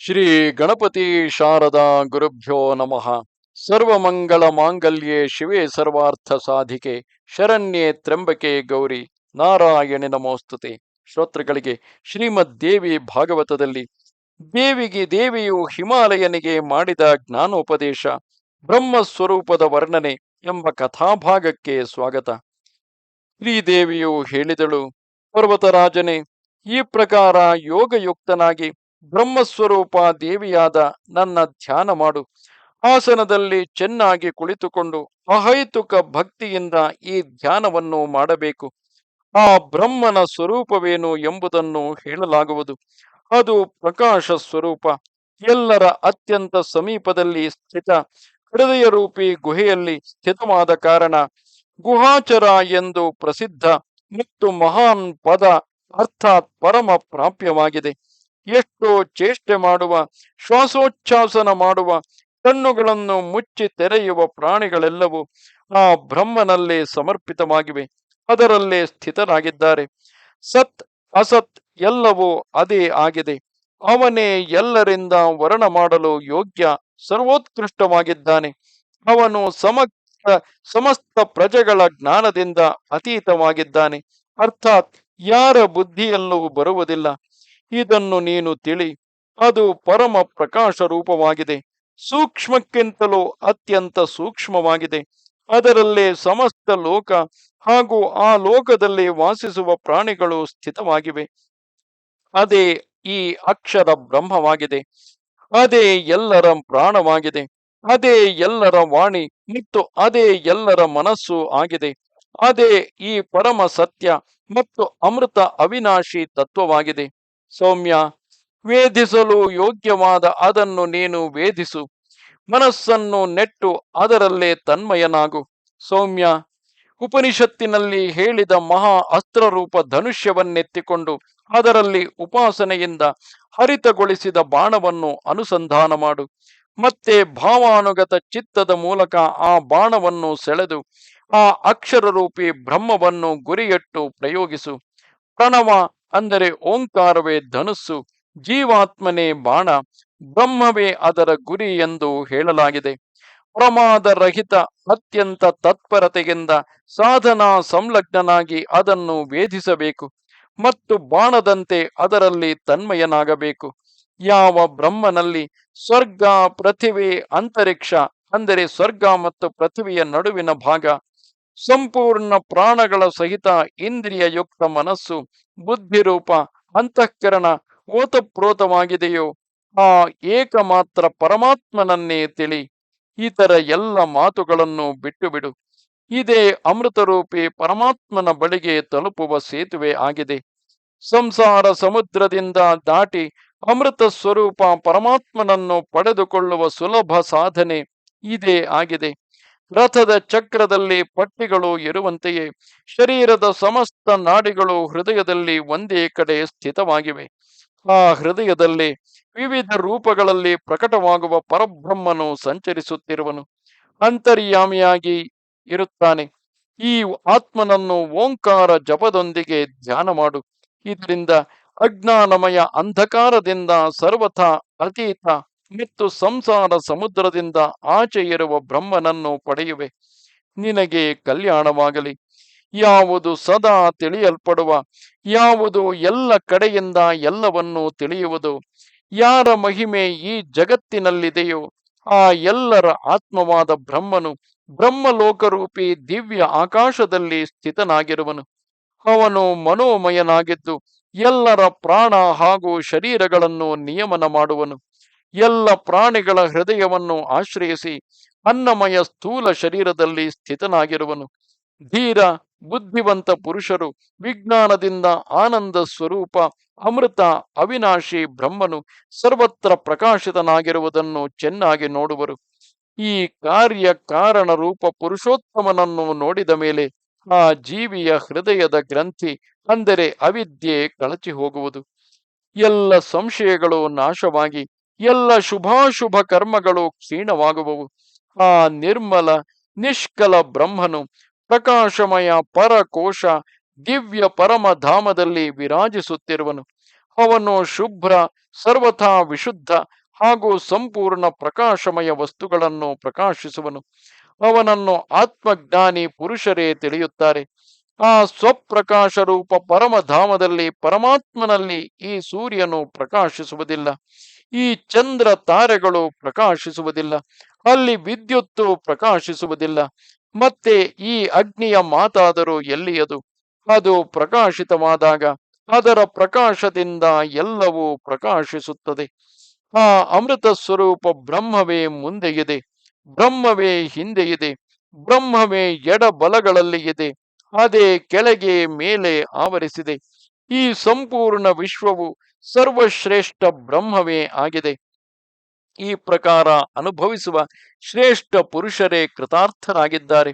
ಶ್ರೀ ಗಣಪತಿ ಶಾರದಾ ಗುರುಭ್ಯೋ ನಮಃ. ಸರ್ವಮಂಗಳ ಮಾಂಗಲ್ಯೇ ಶಿವೆ ಸರ್ವಾರ್ಥ ಸಾಧಿಕೆ, ಶರಣ್ಯೆ ತ್ರಂಬಕೆ ಗೌರಿ. ನಾರಾಯಣಿ ನಮೋಸ್ತುತೆ. ಶ್ರೋತೃಗಳಿಗೆ ಶ್ರೀಮದ್ ದೇವಿ ಭಾಗವತದಲ್ಲಿ, ದೇವಿಗೆ ದೇವಿಯು ಹಿಮಾಲಯನಿಗೆ ಮಾಡಿದ ಜ್ಞಾನೋಪದೇಶ ಬ್ರಹ್ಮ ಸ್ವರೂಪದ ವರ್ಣನೆ ಎಂಬ ಕಥಾಭಾಗಕ್ಕೆ ಸ್ವಾಗತ. ಶ್ರೀದೇವಿಯು ಹೇಳಿದಳು, ಪರ್ವತರಾಜನೇ, ಈ ಪ್ರಕಾರ ಯೋಗಯುಕ್ತನಾಗಿ ಬ್ರಹ್ಮಸ್ವರೂಪ ದೇವಿಯಾದ ನನ್ನ ಧ್ಯಾನ ಮಾಡು. ಆಸನದಲ್ಲಿ ಚೆನ್ನಾಗಿ ಕುಳಿತುಕೊಂಡು ಅಹೈತುಕ ಭಕ್ತಿಯಿಂದ ಈ ಧ್ಯಾನವನ್ನು ಮಾಡಬೇಕು. ಆ ಬ್ರಹ್ಮನ ಸ್ವರೂಪವೇನು ಎಂಬುದನ್ನು ಹೇಳಲಾಗುವುದು. ಅದು ಪ್ರಕಾಶ ಸ್ವರೂಪ. ಎಲ್ಲರ ಅತ್ಯಂತ ಸಮೀಪದಲ್ಲಿ ಸ್ಥಿತ. ಹೃದಯ ರೂಪಿ ಗುಹೆಯಲ್ಲಿ ಸ್ಥಿತವಾದ ಕಾರಣ ಗುಹಾಚರ ಎಂದು ಪ್ರಸಿದ್ಧ ಮತ್ತು ಮಹಾನ್ ಪದ ಅರ್ಥಾತ್ ಪರಮ ಪ್ರಾಪ್ಯವಾಗಿದೆ. ಎಷ್ಟೋ ಚೇಷ್ಟೆ ಮಾಡುವ ಶ್ವಾಸೋಚ್ಛಾಸನ ಮಾಡುವ, ಕಣ್ಣುಗಳನ್ನು ಮುಚ್ಚಿ ತೆರೆಯುವ ಪ್ರಾಣಿಗಳೆಲ್ಲವೂ ಆ ಬ್ರಹ್ಮನಲ್ಲೇ ಸಮರ್ಪಿತವಾಗಿವೆ, ಅದರಲ್ಲೇ ಸ್ಥಿತರಾಗಿದ್ದಾರೆ. ಸತ್, ಅಸತ್ ಎಲ್ಲವೂ ಅದೇ ಆಗಿದೆ. ಅವನೇ ಎಲ್ಲರಿಂದ ವರ್ಣ ಮಾಡಲು ಯೋಗ್ಯ, ಸರ್ವೋತ್ಕೃಷ್ಟವಾಗಿದ್ದಾನೆ. ಅವನು ಸಮಗ್ರ ಸಮಸ್ತ ಪ್ರಜೆಗಳ ಜ್ಞಾನದಿಂದ ಅತೀತವಾಗಿದ್ದಾನೆ. ಅರ್ಥಾತ್ ಯಾರ ಬುದ್ಧಿಯಲ್ಲೂ ಬರುವುದಿಲ್ಲ. ಇದನ್ನು ನೀನು ತಿಳಿ. ಅದು ಪರಮ ಪ್ರಕಾಶ ರೂಪವಾಗಿದೆ. ಸೂಕ್ಷ್ಮಕ್ಕಿಂತಲೂ ಅತ್ಯಂತ ಸೂಕ್ಷ್ಮವಾಗಿದೆ. ಅದರಲ್ಲೇ ಸಮಸ್ತ ಲೋಕ ಹಾಗೂ ಆ ಲೋಕದಲ್ಲಿ ವಾಸಿಸುವ ಪ್ರಾಣಿಗಳು ಸ್ಥಿತವಾಗಿವೆ. ಅದೇ ಈ ಅಕ್ಷರ ಬ್ರಹ್ಮವಾಗಿದೆ. ಅದೇ ಎಲ್ಲರ ಪ್ರಾಣವಾಗಿದೆ. ಅದೇ ಎಲ್ಲರ ವಾಣಿ ಮತ್ತು ಅದೇ ಎಲ್ಲರ ಮನಸ್ಸು ಆಗಿದೆ. ಅದೇ ಈ ಪರಮ ಸತ್ಯ ಮತ್ತು ಅಮೃತ ಅವಿನಾಶಿ ತತ್ವವಾಗಿದೆ. ಸೌಮ್ಯ, ವೇದಿಸಲು ಯೋಗ್ಯವಾದ ಅದನ್ನು ನೀನು ವೇದಿಸು. ಮನಸ್ಸನ್ನು ನೆಟ್ಟು ಅದರಲ್ಲೇ ತನ್ಮಯನಾಗು. ಸೌಮ್ಯ, ಉಪನಿಷತ್ತಿನಲ್ಲಿ ಹೇಳಿದ ಮಹಾ ಅಸ್ತ್ರರೂಪ ಧನುಷ್ಯವನ್ನೆತ್ತಿಕೊಂಡು ಅದರಲ್ಲಿ ಉಪಾಸನೆಯಿಂದ ಹರಿತಗೊಳಿಸಿದ ಬಾಣವನ್ನು ಅನುಸಂಧಾನ ಮಾಡು. ಮತ್ತೆ ಭಾವಾನುಗತ ಚಿತ್ತದ ಮೂಲಕ ಆ ಬಾಣವನ್ನು ಸೆಳೆದು ಆ ಅಕ್ಷರರೂಪಿ ಬ್ರಹ್ಮವನ್ನು ಗುರಿಯಟ್ಟು ಪ್ರಯೋಗಿಸು. ಪ್ರಣವ ಅಂದರೆ ಓಂಕಾರವೇ ಧನುಸ್ಸು, ಜೀವಾತ್ಮನೇ ಬಾಣ, ಬ್ರಹ್ಮವೇ ಅದರ ಗುರಿ ಎಂದು ಹೇಳಲಾಗಿದೆ. ಪ್ರಮಾದ ರಹಿತ ಅತ್ಯಂತ ತತ್ಪರತೆಯಿಂದ ಸಾಧನಾ ಸಂಲಗ್ನಾಗಿ ಅದನ್ನು ವೇಧಿಸಬೇಕು ಮತ್ತು ಬಾಣದಂತೆ ಅದರಲ್ಲಿ ತನ್ಮಯನಾಗಬೇಕು. ಯಾವ ಬ್ರಹ್ಮನಲ್ಲಿ ಸ್ವರ್ಗ, ಪೃಥಿವಿ ಅಂತರಿಕ್ಷ, ಅಂದರೆ ಸ್ವರ್ಗ ಮತ್ತು ಪೃಥಿವಿಯ ನಡುವಿನ ಭಾಗ ಸಂಪೂರ್ಣ ಪ್ರಾಣಗಳ ಸಹಿತ ಇಂದ್ರಿಯ ಯುಕ್ತ ಮನಸ್ಸು, ಬುದ್ಧಿರೂಪ, ಅಂತಃಕರಣ ಓತಪ್ರೋತವಾಗಿದೆಯೋ, ಆ ಏಕಮಾತ್ರ ಪರಮಾತ್ಮನನ್ನೇ ತಿಳಿ, ಇತರ ಎಲ್ಲ ಮಾತುಗಳನ್ನು ಬಿಟ್ಟು ಬಿಡು ಇದೇ ಅಮೃತರೂಪಿ ಪರಮಾತ್ಮನ ಬಳಿಗೆ ತಲುಪುವ ಸೇತುವೆ ಆಗಿದೆ. ಸಂಸಾರ ಸಮುದ್ರದಿಂದ ದಾಟಿ ಅಮೃತ ಸ್ವರೂಪ ಪರಮಾತ್ಮನನ್ನು ಪಡೆದುಕೊಳ್ಳುವ ಸುಲಭ ಸಾಧನೆ ಇದೇ ಆಗಿದೆ. ರಥದ ಚಕ್ರದಲ್ಲಿ ಪಟ್ಟಿಗಳು ಇರುವಂತೆಯೇ ಶರೀರದ ಸಮಸ್ತ ನಾಡಿಗಳು ಹೃದಯದಲ್ಲಿ ಒಂದೇ ಕಡೆ ಸ್ಥಿತವಾಗಿವೆ. ಆ ಹೃದಯದಲ್ಲಿ ವಿವಿಧ ರೂಪಗಳಲ್ಲಿ ಪ್ರಕಟವಾಗುವ ಪರಬ್ರಹ್ಮನು ಸಂಚರಿಸುತ್ತಿರುವನು. ಅಂತರ್ಯಾಮಿಯಾಗಿ ಇರುತ್ತಾನೆ. ಈ ಆತ್ಮನನ್ನು ಓಂಕಾರ ಜಪದೊಂದಿಗೆ ಧ್ಯಾನ ಮಾಡು. ಇದರಿಂದ ಅಜ್ಞಾನಮಯ ಅಂಧಕಾರದಿಂದ ಸರ್ವಥಾ ಅತೀತ ಮತ್ತು ಸಂಸಾರ ಸಮುದ್ರದಿಂದ ಆಚೆ ಇರುವ ಬ್ರಹ್ಮನನ್ನು ಪಡೆಯುವೆ. ನಿನಗೆ ಕಲ್ಯಾಣವಾಗಲಿ. ಯಾವುದು ಸದಾ ತಿಳಿಯಲ್ಪಡುವ, ಯಾವುದು ಎಲ್ಲ ಕಡೆಯಿಂದ ಎಲ್ಲವನ್ನೂ ತಿಳಿಯುವುದು. ಯಾರ ಮಹಿಮೆ ಈ ಜಗತ್ತಿನಲ್ಲಿದೆಯೋ, ಆ ಎಲ್ಲರ ಆತ್ಮವಾದ ಬ್ರಹ್ಮನು ಬ್ರಹ್ಮಲೋಕರೂಪಿ ದಿವ್ಯ ಆಕಾಶದಲ್ಲಿ ಸ್ಥಿತನಾಗಿರುವನು. ಅವನು ಮನೋಮಯನಾಗಿದ್ದು ಎಲ್ಲರ ಪ್ರಾಣ ಹಾಗೂ ಶರೀರಗಳನ್ನು ನಿಯಮನ ಮಾಡುವನು. ಎಲ್ಲ ಪ್ರಾಣಿಗಳ ಹೃದಯವನ್ನು ಆಶ್ರಯಿಸಿ ಅನ್ನಮಯ ಸ್ಥೂಲ ಶರೀರದಲ್ಲಿ ಸ್ಥಿತನಾಗಿರುವನು. ಧೀರ, ಬುದ್ಧಿವಂತ ಪುರುಷರು, ವಿಜ್ಞಾನದಿಂದ ಆನಂದ ಸ್ವರೂಪ, ಅಮೃತ, ಅವಿನಾಶಿ ಬ್ರಹ್ಮನು ಸರ್ವತ್ರ ಪ್ರಕಾಶಿತನಾಗಿರುವುದನ್ನು ಚೆನ್ನಾಗಿ ನೋಡುವರು. ಈ ಕಾರ್ಯ ಕಾರಣ ರೂಪ ಪುರುಷೋತ್ತಮನನ್ನು ನೋಡಿದ ಮೇಲೆ ಆ ಜೀವಿಯ ಹೃದಯದ ಗ್ರಂಥಿ ಅಂದರೆ ಅವಿದ್ಯೆ ಕಳಚಿ ಹೋಗುವುದು ಎಲ್ಲ ಸಂಶಯಗಳು ನಾಶವಾಗಿ ಎಲ್ಲ ಶುಭಾಶುಭ ಕರ್ಮಗಳು ಕ್ಷೀಣವಾಗುವವು. ಆ ನಿರ್ಮಲ, ನಿಷ್ಕಲ ಬ್ರಹ್ಮನು ಪ್ರಕಾಶಮಯ ಪರಕೋಶ ದಿವ್ಯ ಪರಮ ಧಾಮದಲ್ಲಿ ವಿರಾಜಿಸುತ್ತಿರುವನು. ಅವನು ಶುಭ್ರ, ಸರ್ವಥಾ ವಿಶುದ್ಧ ಹಾಗೂ ಸಂಪೂರ್ಣ ಪ್ರಕಾಶಮಯ ವಸ್ತುಗಳನ್ನು ಪ್ರಕಾಶಿಸುವನು. ಅವನನ್ನು ಆತ್ಮಜ್ಞಾನಿ ಪುರುಷರೇ ತಿಳಿಯುತ್ತಾರೆ. ಆ ಸ್ವಪ್ರಕಾಶ ರೂಪ ಪರಮಧಾಮದಲ್ಲಿ, ಪರಮಾತ್ಮನಲ್ಲಿ ಈ ಸೂರ್ಯನು ಪ್ರಕಾಶಿಸುವುದಿಲ್ಲ. ಈ ಚಂದ್ರ ತಾರೆಗಳು ಪ್ರಕಾಶಿಸುವುದಿಲ್ಲ, ಅಲ್ಲಿ ವಿದ್ಯುತ್ತು ಪ್ರಕಾಶಿಸುವುದಿಲ್ಲ, ಮತ್ತೆ ಈ ಅಗ್ನಿಯ ಮಾತಾದರೂ ಎಲ್ಲಿಯದು? ಅದು ಪ್ರಕಾಶಿತವಾದಾಗ ಅದರ ಪ್ರಕಾಶದಿಂದ ಎಲ್ಲವೂ ಪ್ರಕಾಶಿಸುತ್ತದೆ. ಆ ಅಮೃತ ಸ್ವರೂಪ ಬ್ರಹ್ಮವೇ ಮುಂದೆ ಇದೆ ಬ್ರಹ್ಮವೇ ಹಿಂದೆ ಇದೆ ಬ್ರಹ್ಮವೇ ಎಡ ಬಲಗಳಲ್ಲಿ ಇದೆ, ಅದೇ ಕೆಳಗೆ ಮೇಲೆ ಆವರಿಸಿದೆ. ಈ ಸಂಪೂರ್ಣ ವಿಶ್ವವು ಸರ್ವಶ್ರೇಷ್ಠ ಬ್ರಹ್ಮವೇ ಆಗಿದೆ. ಈ ಪ್ರಕಾರ ಅನುಭವಿಸುವ ಶ್ರೇಷ್ಠ ಪುರುಷರೇ ಕೃತಾರ್ಥರಾಗಿದ್ದಾರೆ.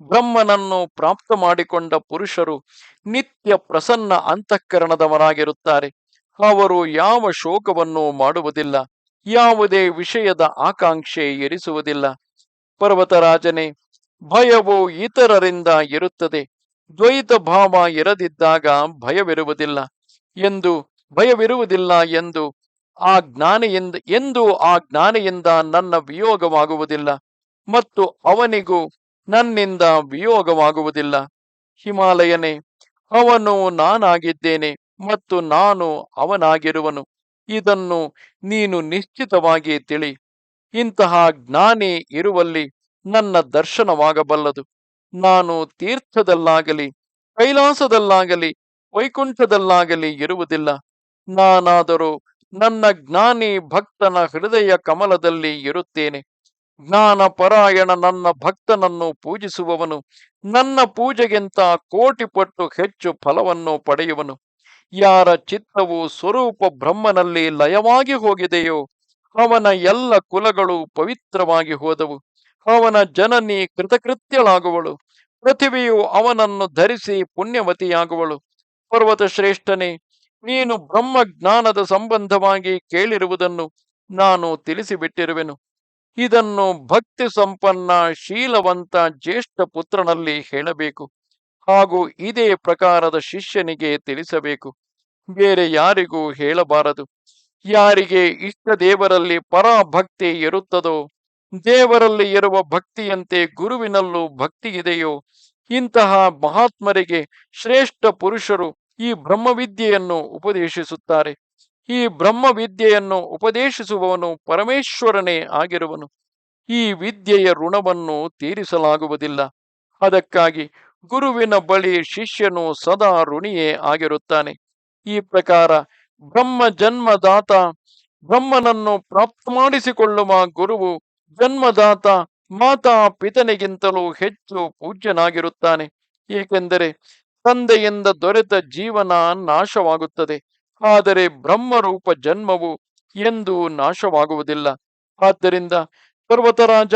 ಬ್ರಹ್ಮನನ್ನು ಪ್ರಾಪ್ತ ಮಾಡಿಕೊಂಡ ಪುರುಷರು ನಿತ್ಯ ಪ್ರಸನ್ನ ಅಂತಃಕರಣದವರಾಗಿರುತ್ತಾರೆ. ಅವರು ಯಾವ ಶೋಕವನ್ನು ಮಾಡುವುದಿಲ್ಲ, ಯಾವುದೇ ವಿಷಯದ ಆಕಾಂಕ್ಷೆ ಇರಿಸುವುದಿಲ್ಲ ಪರ್ವತರಾಜನೇ, ಭಯವು ಇತರರಿಂದ ಇರುತ್ತದೆ. ದ್ವೈತ ಭಾವ ಇರದಿದ್ದಾಗ ಭಯವಿರುವುದಿಲ್ಲ ಎಂದು ಭಯವಿರುವುದಿಲ್ಲ ಎಂದು, ಆ ಜ್ಞಾನಿಯಿಂದ, ಎಂದು ಆ ಜ್ಞಾನಿಯಿಂದ ನನ್ನ ವಿಯೋಗವಾಗುವುದಿಲ್ಲ ಮತ್ತು ಅವನಿಗೂ ನನ್ನಿಂದ ವಿಯೋಗವಾಗುವುದಿಲ್ಲ. ಹಿಮಾಲಯನೇ, ಅವನು ನಾನಾಗಿದ್ದೇನೆ ಮತ್ತು ನಾನು ಅವನಾಗಿರುವನು. ಇದನ್ನು ನೀನು ನಿಶ್ಚಿತವಾಗಿ ತಿಳಿ. ಇಂತಹ ಜ್ಞಾನಿ ಇರುವಲ್ಲಿ ನನ್ನ ದರ್ಶನವಾಗಬಲ್ಲದು. ನಾನು ತೀರ್ಥದಲ್ಲಾಗಲಿ, ಕೈಲಾಸದಲ್ಲಾಗಲಿ, ವೈಕುಂಠದಲ್ಲಾಗಲಿ ಇರುವುದಿಲ್ಲ. ನಾನಾದರೂ ನನ್ನ ಜ್ಞಾನಿ ಭಕ್ತನ ಹೃದಯ ಕಮಲದಲ್ಲಿ ಇರುತ್ತೇನೆ. ಜ್ಞಾನ ಪರಾಯಣ ನನ್ನ ಭಕ್ತನನ್ನು ಪೂಜಿಸುವವನು, ನನ್ನ ಪೂಜೆಗಿಂತ ಕೋಟಿ ಪಟ್ಟು ಹೆಚ್ಚು ಫಲವನ್ನು ಪಡೆಯುವನು. ಯಾರ ಚಿತ್ತವು ಸ್ವರೂಪ ಬ್ರಹ್ಮನಲ್ಲಿ ಲಯವಾಗಿ ಹೋಗಿದೆಯೋ, ಅವನ ಎಲ್ಲ ಕುಲಗಳು ಪವಿತ್ರವಾಗಿ ಹೋದವು. ಅವನ ಜನನಿ ಕೃತಕೃತ್ಯಳಾಗುವಳು. ಪೃಥಿವಿಯು ಅವನನ್ನು ಧರಿಸಿ ಪುಣ್ಯವತಿಯಾಗುವಳು. ಪರ್ವತ ಶ್ರೇಷ್ಠನೇ ನೀನು ಬ್ರಹ್ಮ ಜ್ಞಾನದ ಸಂಬಂಧವಾಗಿ ಕೇಳಿರುವುದನ್ನು ನಾನು ತಿಳಿಸಿಬಿಟ್ಟಿರುವೆನು. ಇದನ್ನು ಭಕ್ತಿ ಸಂಪನ್ನ ಶೀಲವಂತ ಜ್ಯೇಷ್ಠ ಪುತ್ರನಲ್ಲಿ ಹೇಳಬೇಕು. ಹಾಗೂ ಇದೇ ಪ್ರಕಾರದ ಶಿಷ್ಯನಿಗೆ ತಿಳಿಸಬೇಕು. ಬೇರೆ ಯಾರಿಗೂ ಹೇಳಬಾರದು. ಯಾರಿಗೆ ಇಷ್ಟ ದೇವರಲ್ಲಿ ಪರಾಭಕ್ತಿ ಇರುತ್ತದೋ, ದೇವರಲ್ಲಿ ಇರುವ ಭಕ್ತಿಯಂತೆ ಗುರುವಿನಲ್ಲೂ ಭಕ್ತಿ ಇದೆಯೋ, ಇಂತಹ ಮಹಾತ್ಮರಿಗೆ ಶ್ರೇಷ್ಠ ಪುರುಷರು ಈ ಬ್ರಹ್ಮವಿದ್ಯೆಯನ್ನು ಉಪದೇಶಿಸುತ್ತಾರೆ. ಈ ಬ್ರಹ್ಮವಿದ್ಯೆಯನ್ನು ಉಪದೇಶಿಸುವವನು ಪರಮೇಶ್ವರನೇ ಆಗಿರುವನು. ಈ ವಿದ್ಯೆಯ ಋಣವನ್ನು ತೀರಿಸಲಾಗುವುದಿಲ್ಲ. ಅದಕ್ಕಾಗಿ ಗುರುವಿನ ಬಳಿ ಶಿಷ್ಯನು ಸದಾ ಋಣಿಯೇ ಆಗಿರುತ್ತಾನೆ. ಈ ಪ್ರಕಾರ ಬ್ರಹ್ಮ ಜನ್ಮದಾತ, ಬ್ರಹ್ಮನನ್ನು ಪ್ರಾಪ್ತ ಮಾಡಿಸಿಕೊಳ್ಳುವ ಗುರುವು ಜನ್ಮದಾತ, ಮಾತಾ ಪಿತನಿಗಿಂತಲೂ ಹೆಚ್ಚು ಪೂಜ್ಯನಾಗಿರುತ್ತಾನೆ. ಏಕೆಂದರೆ ತಂದೆಯಿಂದ ದೊರೆತ ಜೀವನ ನಾಶವಾಗುತ್ತದೆ. ಆದರೆ ಬ್ರಹ್ಮರೂಪ ಜನ್ಮವು ಎಂದು ನಾಶವಾಗುವುದಿಲ್ಲ. ಆದ್ದರಿಂದ ಪರ್ವತರಾಜ,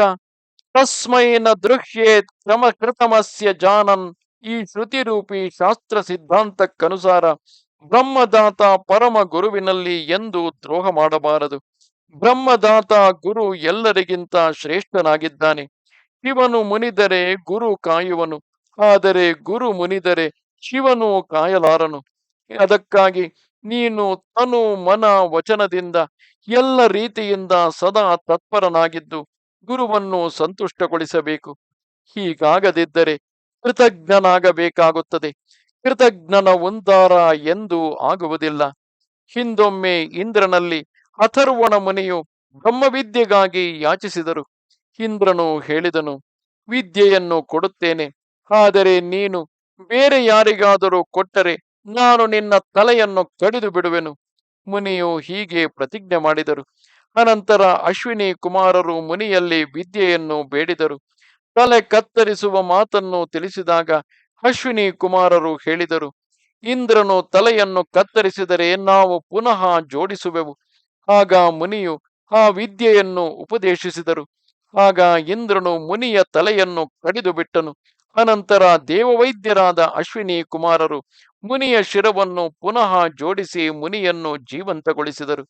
ತಸ್ಮೈನ ದೃಶ್ಯೇ ಕ್ರಮ ಕೃತಮಸ್ಯ ಜಾನನ್. ಈ ಶ್ರುತಿರೂಪಿ ಶಾಸ್ತ್ರ ಸಿದ್ಧಾಂತಕ್ಕನುಸಾರ ಬ್ರಹ್ಮದಾತ ಪರಮ ಗುರುವಿನಲ್ಲಿ ಎಂದು ದ್ರೋಹ ಮಾಡಬಾರದು. ಬ್ರಹ್ಮದಾತ ಗುರು ಎಲ್ಲರಿಗಿಂತ ಶ್ರೇಷ್ಠನಾಗಿದ್ದಾನೆ. ಶಿವನು ಮುನಿದರೆ ಗುರು ಕಾಯುವನು. ಆದರೆ ಗುರು ಮುನಿದರೆ ಶಿವನು ಕಾಯಲಾರನು. ಅದಕ್ಕಾಗಿ ನೀನು ತನು ಮನ ವಚನದಿಂದ ಎಲ್ಲ ರೀತಿಯಿಂದ ಸದಾ ತತ್ಪರನಾಗಿದ್ದು ಗುರುವನ್ನು ಸಂತುಷ್ಟಗೊಳಿಸಬೇಕು. ಹೀಗಾಗದಿದ್ದರೆ ಕೃತಜ್ಞನಾಗಬೇಕಾಗುತ್ತದೆ. ಕೃತಜ್ಞನ ಒಂದಾರ ಎಂದು ಆಗುವುದಿಲ್ಲ. ಹಿಂದೊಮ್ಮೆ ಇಂದ್ರನಲ್ಲಿ ಅಥರ್ವಣ ಮುನಿಯು ಬ್ರಹ್ಮವಿದ್ಯೆಗಾಗಿ ಯಾಚಿಸಿದರು. ಇಂದ್ರನು ಹೇಳಿದನು, ವಿದ್ಯೆಯನ್ನು ಕೊಡುತ್ತೇನೆ, ಆದರೆ ನೀನು ಬೇರೆ ಯಾರಿಗಾದರೂ ಕೊಟ್ಟರೆ ನಾನು ನಿನ್ನ ತಲೆಯನ್ನು ಕಡಿದು ಬಿಡುವೆನು. ಮುನಿಯು ಹೀಗೆ ಪ್ರತಿಜ್ಞೆ ಮಾಡಿದರು. ಅನಂತರ ಅಶ್ವಿನಿ ಕುಮಾರರು ಮುನಿಯಲ್ಲಿ ವಿದ್ಯೆಯನ್ನು ಬೇಡಿದರು. ತಲೆ ಕತ್ತರಿಸುವ ಮಾತನ್ನು ತಿಳಿಸಿದಾಗ ಅಶ್ವಿನಿ ಕುಮಾರರು ಹೇಳಿದರು, ಇಂದ್ರನು ತಲೆಯನ್ನು ಕತ್ತರಿಸಿದರೆ ನಾವು ಪುನಃ ಜೋಡಿಸುವೆವು. ಆಗ ಮುನಿಯು ಆ ವಿದ್ಯೆಯನ್ನು ಉಪದೇಶಿಸಿದರು. ಆಗ ಇಂದ್ರನು ಮುನಿಯ ತಲೆಯನ್ನು ಕಡಿದು ಬಿಟ್ಟನು. ಅನಂತರ ದೇವವೈದ್ಯರಾದ ಅಶ್ವಿನಿ ಕುಮಾರರು ಮುನಿಯ ಶಿರವನ್ನು ಪುನಃ ಜೋಡಿಸಿ ಮುನಿಯನ್ನು ಜೀವಂತಗೊಳಿಸಿದರು.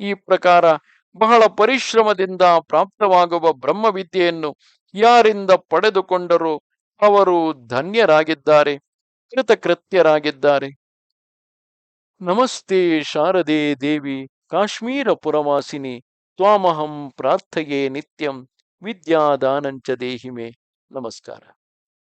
ಈ ಪ್ರಕಾರ ಬಹಳ ಪರಿಶ್ರಮದಿಂದ ಪ್ರಾಪ್ತವಾಗುವ ಬ್ರಹ್ಮವಿದ್ಯೆಯನ್ನು ಯಾರಿಂದ ಪಡೆದುಕೊಂಡರು ಅವರು ಧನ್ಯರಾಗಿದ್ದಾರೆ, ಕೃತಕೃತ್ಯರಾಗಿದ್ದಾರೆ. ನಮಸ್ತೆ ಶಾರದೆ ದೇವಿ ಕಾಶ್ಮೀರ ಪುರವಾಸಿನಿ ತ್ವಾಮಹಂ ಪ್ರಾರ್ಥೆಯೇ ನಿತ್ಯಂ, ವಿದ್ಯಾದಾನಂಚ ದೇಹಿಮೆ. ನಮಸ್ಕಾರ.